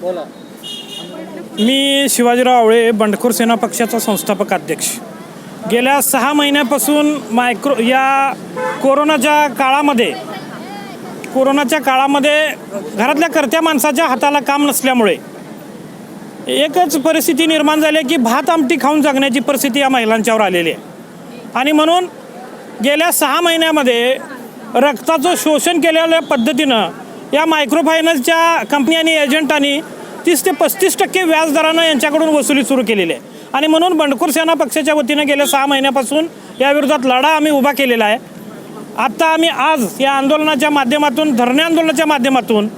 बोला मी शिवाजीराव आवळे बंडखोर सेना पक्षाचा संस्थापक अध्यक्ष. गेल्या सहा महिन्यापासून मायक्रो या कोरोनाच्या काळामध्ये कोरोनाच्या काळामध्ये घरातल्या करत्या माणसाच्या हाताला काम नसल्यामुळे एकच परिस्थिती निर्माण झाली आहे की भात आमटी खाऊन जगण्याची परिस्थिती या महिलांच्यावर आलेली आहे. आणि म्हणून गेल्या सहा महिन्यामध्ये रक्ताचं शोषण केलेल्या पद्धतीनं या मायक्रोफायनान्सच्या कंपनी आणि एजंटांनी तीस ते पस्तीस टक्के व्याजदरानं यांच्याकडून वसुली सुरू केलेली आहे. आणि म्हणून बंडखोर सेना पक्षाच्या वतीनं गेल्या सहा महिन्यापासून याविरोधात लढा आम्ही उभा केलेला आहे. आत्ता आम्ही आज या आंदोलनाच्या माध्यमातून धरणे आंदोलनाच्या माध्यमातून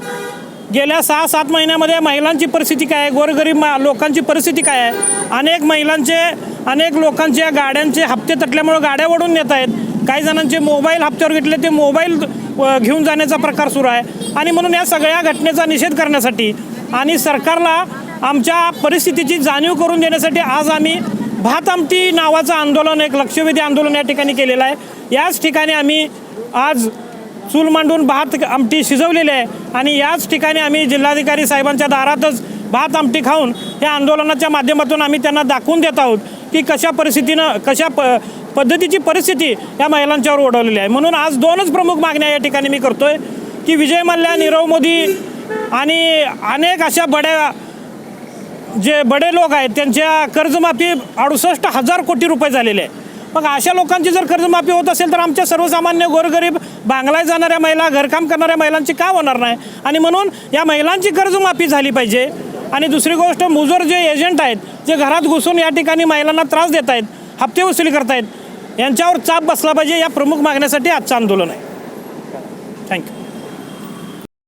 गेल्या सहा सात महिन्यामध्ये महिलांची परिस्थिती काय आहे? गोरगरीब मा लोकांची परिस्थिती काय आहे? अनेक महिलांचे अनेक लोकांच्या गाड्यांचे हप्ते तटल्यामुळं गाड्या ओढून नेत आहेत. काही जणांचे मोबाईल हप्त्यावर घेतले ते मोबाईल घेऊन जाण्याचा प्रकार सुरू आहे. आणि म्हणून या सगळ्या घटनेचा निषेध करण्यासाठी आणि सरकारला आमच्या परिस्थितीची जाणीव करून देण्यासाठी आज आम्ही भात आमटी नावाचं आंदोलन एक लक्षवेधी आंदोलन या ठिकाणी केलेलं आहे. याच ठिकाणी आम्ही आज चूल मांडून भात आमटी शिजवलेली आहे आणि याच ठिकाणी आम्ही जिल्हाधिकारी साहेबांच्या दारातच भात आमटी खाऊन या आंदोलनाच्या माध्यमातून आम्ही त्यांना दाखवून देत आहोत की कशा परिस्थितीनं कशा प पद्धतीची परिस्थिती या महिलांच्यावर ओढवलेली आहे. म्हणून आज दोनच प्रमुख मागण्या या ठिकाणी मी करतोय की विजय मल्ल्या नीरव मोदी आणि अनेक अशा बड्या जे बडे लोक आहेत त्यांच्या कर्जमाफी अडुसष्ट हजार कोटी रुपये झालेले आहे. मग अशा लोकांची जर कर्जमाफी होत असेल तर आमच्या सर्वसामान्य गोरगरीब बांगलाय जाणाऱ्या महिला घरकाम करणाऱ्या महिलांची का होणार नाही? आणि म्हणून या महिलांची कर्जमाफी झाली पाहिजे. आणि दुसरी गोष्ट मुजोर जे एजंट आहेत जे घरात घुसून या ठिकाणी महिलांना त्रास देत आहेत हप्ते वसुली करतायत यांच्यावर चाप बसला पाहिजे या प्रमुख मागण्यासाठी आजचं आंदोलन आहे. थँक्यू